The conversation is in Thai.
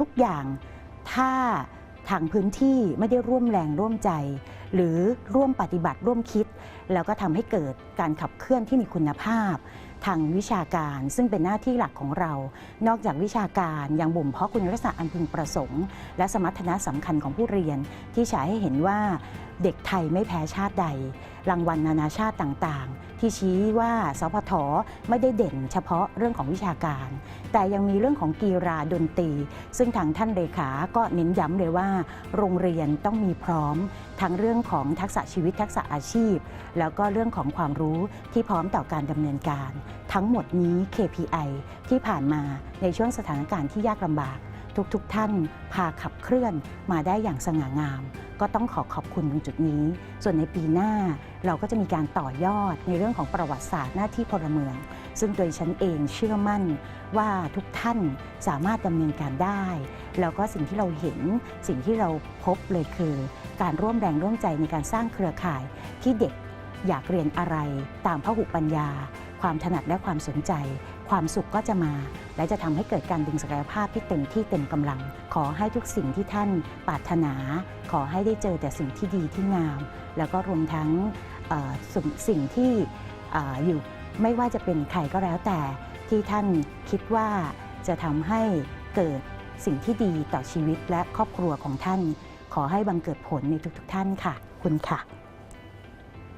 ทุกอย่างถ้าทางพื้นที่ไม่ได้ร่วมแรงร่วมใจ หรือร่วมปฏิบัติร่วมคิด แล้วก็ทำให้เกิดการขับเคลื่อนที่มีคุณภาพ ทางวิชาการ ซึ่งเป็นหน้าที่หลักของเรา นอกจากวิชาการยังบ่มเพาะคุณลักษณะอันพึงประสงค์ และสมรรถนะสำคัญของผู้เรียน ที่ฉายให้เห็นว่าเด็กไทยไม่แพ้ชาติใด รางวัลนานาชาติต่างๆ ที่ชี้ว่าสพทไม่ได้เด่นเฉพาะเรื่องของวิชาการ แต่ยังมีเรื่องของกีฬาดนตรี ซึ่งทางท่านเลขาก็เน้นย้ำเลยว่า โรงเรียนต้องมีพร้อมทั้งเรื่องของทักษะชีวิตทักษะอาชีพ แล้วก็เรื่องของความรู้ที่พร้อมต่อการดำเนินการ ทั้งหมดนี้ KPI ที่ผ่านมาในช่วงสถานการณ์ที่ยากลำบากทุกๆทท่านพาขับเคลื่อนมาได้อย่างสง่างาม ก็ต้องขอขอบคุณตรงจุดนี้ ส่วนในปีหน้าเราก็จะมีการต่อยอดในเรื่องของประวัติศาสตร์หน้าที่พลเมือง ซึ่งโดยฉันเองเชื่อมั่นว่าทุกท่านสามารถดำเนินการได้ แล้วก็สิ่งที่เราเห็นสิ่งที่เราพบเลยคือ การร่วมแรงร่วมใจในการสร้างเครือข่ายที่เด็กอยากเรียนอะไรตามพหุปัญญา ความถนัดและความสนใจ ความสุขก็จะมา และจะทำให้เกิดการดึงศักยภาพที่เต็มที่เต็มกำลัง ขอให้ทุกสิ่งที่ท่านปรารถนา ขอให้ได้เจอแต่สิ่งที่ดีที่งาม แล้วก็รวมทั้งสิ่งสิ่งที่ออยู่ ไม่ว่าจะเป็นใครก็แล้วแต่ที่ท่านคิดว่าจะทำให้เกิดสิ่งที่ดีต่อชีวิตและครอบครัวของท่าน ขอให้บังเกิดผลในทุกๆท่านค่ะ คุณค่ะ